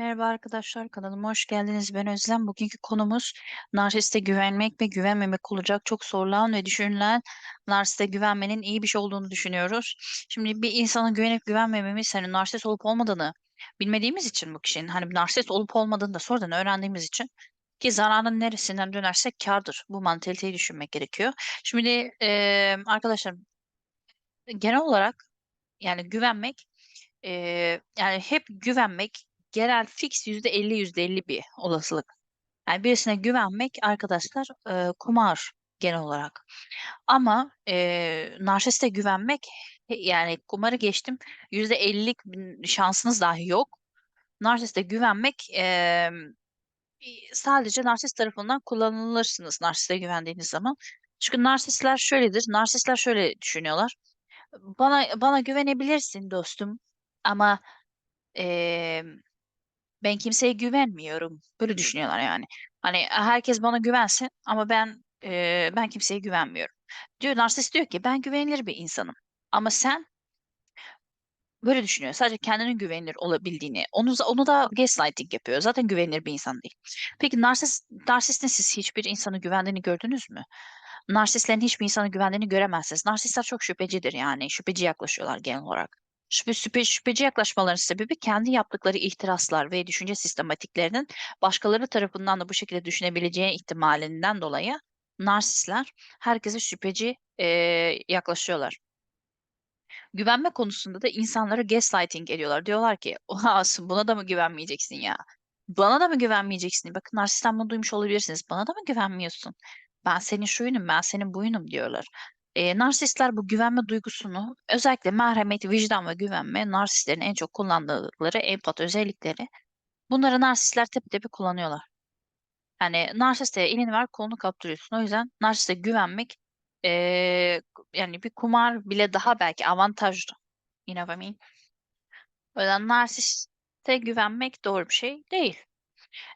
Merhaba arkadaşlar, kanalıma hoş geldiniz. Ben Özlem. Bugünkü konumuz narsiste güvenmek ve güvenmemek olacak. Çok sorulan ve düşünülen narsiste güvenmenin iyi bir şey olduğunu düşünüyoruz. Şimdi bir insana güvenip güvenmememiz hani narsist olup olmadığını bilmediğimiz için bu kişinin hani narsist olup olmadığını da sonradan öğrendiğimiz için ki zararın neresinden dönersek kârdır. Bu mantaliteyi düşünmek gerekiyor. Şimdi eee, arkadaşlar genel olarak yani güvenmek eee, yani hep güvenmek genel fix yüzde elli yüzde elli bir olasılık. Yani birisine güvenmek arkadaşlar e, kumar genel olarak. Ama e, narsiste güvenmek yani kumarı geçtim yüzde ellilik şansınız dahi yok. Narsiste güvenmek e, sadece narsist tarafından kullanılırsınız narsiste güvendiğiniz zaman. Çünkü narsistler şöyledir. Narsistler şöyle düşünüyorlar. Bana bana güvenebilirsin dostum ama e, ben kimseye güvenmiyorum. Böyle düşünüyorlar yani. Hani herkes bana güvensin ama ben e, ben kimseye güvenmiyorum. Diyor narsist diyor ki ben güvenilir bir insanım. Ama sen böyle düşünüyor. Sadece kendinin güvenilir olabildiğini. Onu onu da gaslighting yapıyor. Zaten güvenilir bir insan değil. Peki narsist narsistin siz hiçbir insanı güvendiğini gördünüz mü? Narsistlerin hiçbir insanı güvendiğini göremezsiniz. Narsistler çok şüphecidir yani. Şüpheci yaklaşıyorlar genel olarak. Şüphe, şüphe, şüpheci yaklaşmaların sebebi kendi yaptıkları ihtiraslar ve düşünce sistematiklerinin başkaları tarafından da bu şekilde düşünebileceği ihtimalinden dolayı narsistler herkese şüpheci e, yaklaşıyorlar. Güvenme konusunda da insanlara gaslighting ediyorlar. Diyorlar ki Oha, buna da mı güvenmeyeceksin ya? Bana da mı güvenmeyeceksin? Bakın narsisten bunu duymuş olabilirsiniz. Bana da mı güvenmiyorsun? Ben senin şuyunum, ben senin buyunum diyorlar. E, narsistler bu güvenme duygusunu özellikle merhamet, vicdan ve güvenme narsistlerin en çok kullandıkları empat özellikleri. Bunları narsistler tepe tepe kullanıyorlar. Yani narsiste elini ver kolunu kaptırıyorsun. O yüzden narsiste güvenmek e, yani bir kumar bile daha belki avantajlı. You know what I mean? O yüzden narsiste güvenmek doğru bir şey değil.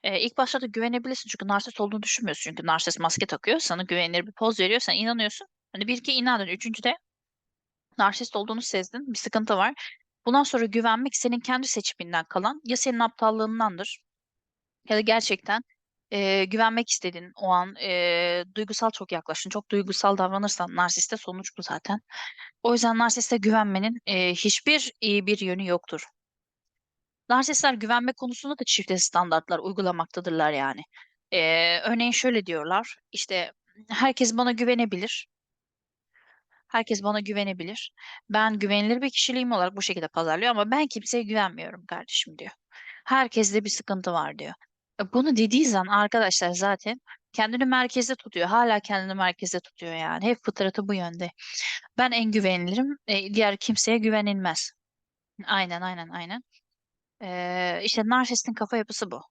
E, ilk başta da güvenebilirsin çünkü narsist olduğunu düşünmüyorsun. Çünkü narsist maske takıyor, sana güvenilir bir poz veriyor, sen inanıyorsun. Hani bir iki inandın, üçüncüde narsist olduğunu sezdin, bir sıkıntı var. Bundan sonra güvenmek senin kendi seçiminden kalan ya senin aptallığındandır ya da gerçekten e, güvenmek istedin o an e, duygusal çok yaklaştın. Çok duygusal davranırsan narsiste sonuç bu zaten. O yüzden narsiste güvenmenin e, hiçbir iyi bir yönü yoktur. Narsistler güvenme konusunda da çifte standartlar uygulamaktadırlar yani. E, örneğin şöyle diyorlar işte herkes bana güvenebilir. Herkes bana güvenebilir. Ben güvenilir bir kişiliğim olarak bu şekilde pazarlıyor ama ben kimseye güvenmiyorum kardeşim diyor. Herkeste bir sıkıntı var diyor. E, Bunu dediği zaman arkadaşlar zaten kendini merkezde tutuyor. Hala kendini merkezde tutuyor yani. Hep fıtratı bu yönde. Ben en güvenilirim. E, diğer kimseye güvenilmez. Aynen aynen aynen. Ee, işte narsistin kafa yapısı bu.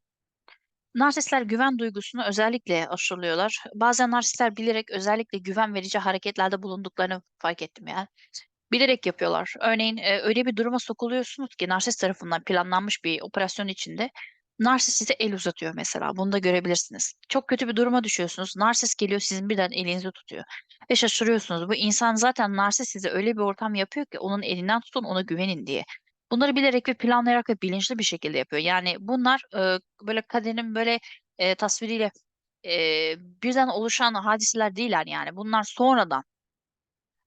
Narsistler güven duygusunu özellikle aşılıyorlar. Bazen narsistler bilerek özellikle güven verici hareketlerde bulunduklarını fark ettim yani. Bilerek yapıyorlar. Örneğin e, öyle bir duruma sokuluyorsunuz ki narsist tarafından planlanmış bir operasyon içinde narsist size el uzatıyor mesela. Bunu da görebilirsiniz. Çok kötü bir duruma düşüyorsunuz. Narsist geliyor sizin birden elinizi tutuyor. Ve şaşırıyorsunuz. Bu insan zaten narsist size öyle bir ortam yapıyor ki onun elinden tutun ona güvenin diye. Bunları bilerek ve planlayarak ve bilinçli bir şekilde yapıyor. Yani bunlar e, böyle kaderin böyle e, tasviriyle e, birden oluşan hadiseler değiller yani. Bunlar sonradan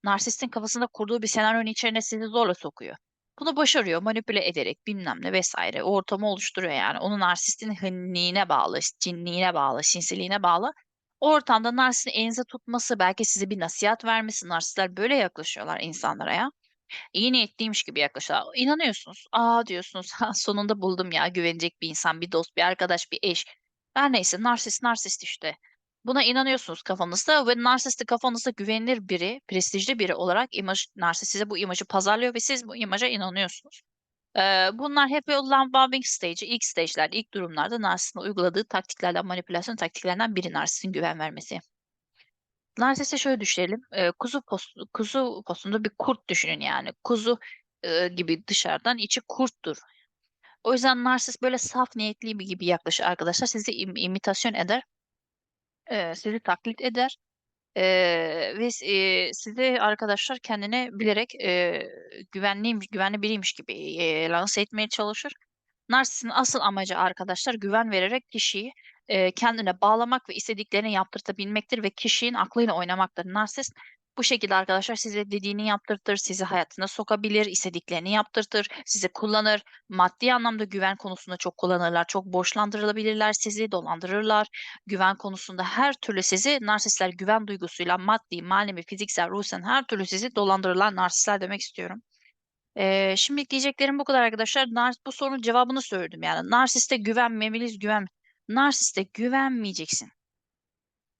narsistin kafasında kurduğu bir senaryonun içine sizi zorla sokuyor. Bunu başarıyor manipüle ederek bilmem ne vesaire o ortamı oluşturuyor yani. Onun narsistin hınliğine bağlı, cinliğine bağlı, sinsiliğine bağlı. O ortamda narsistin elinize tutması, belki size bir nasihat vermesi, narsistler böyle yaklaşıyorlar insanlara ya iyi niyetliymiş gibi yaklaşıyorlar. İnanıyorsunuz. Aa diyorsunuz ha, sonunda buldum ya güvenecek bir insan, bir dost, bir arkadaş, bir eş. Her neyse narsist narsist işte. Buna inanıyorsunuz kafanızda ve narsisti kafanızda güvenilir biri, prestijli biri olarak imaj, narsist size bu imajı pazarlıyor ve siz bu imaja inanıyorsunuz. Ee, bunlar hep love bombing stage, ilk stage'ler, ilk durumlarda narsistin uyguladığı taktiklerden, manipülasyon taktiklerinden biri narsistin güven vermesi. Narsiste şöyle düşünelim. E, kuzu postu, kuzu postunda bir kurt düşünün yani. Kuzu e, gibi dışarıdan içi kurttur. O yüzden narsist böyle saf niyetli bir gibi yaklaşır arkadaşlar. Sizi im- imitasyon eder. e, sizi taklit eder. e, ve e, sizi arkadaşlar kendine bilerek e, güvenliymiş, güvenli biriymiş gibi e, lanse etmeye çalışır. Narsistin asıl amacı arkadaşlar güven vererek kişiyi, eee, kendine bağlamak ve istediklerini yaptırtabilmektir ve kişinin aklıyla oynamaktır. Narsist bu şekilde arkadaşlar size dediğini yaptırtır, sizi hayatına sokabilir, istediklerini yaptırtır, sizi kullanır. Maddi anlamda güven konusunda çok kullanırlar, çok borçlandırılabilirler, sizi dolandırırlar. Güven konusunda her türlü sizi narsistler güven duygusuyla maddi, manevi, fiziksel, ruhsal her türlü sizi dolandırırlar narsistler demek istiyorum. Eee, şimdilik diyeceklerim bu kadar arkadaşlar. Nar bu sorunun cevabını söyledim yani. Narsiste güvenmemeliyiz, güven narsiste güvenmeyeceksin.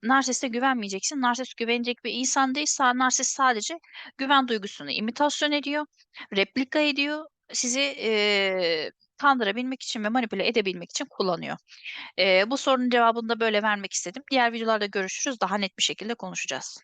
Narsiste güvenmeyeceksin. Narsist güvenecek bir insan değil. Sa narsist sadece güven duygusunu imitasyon ediyor, replika ediyor. Sizi, eee, kandırabilmek için ve manipüle edebilmek için kullanıyor. Eee, bu sorunun cevabını da böyle vermek istedim. Diğer videolarda görüşürüz. Daha net bir şekilde konuşacağız.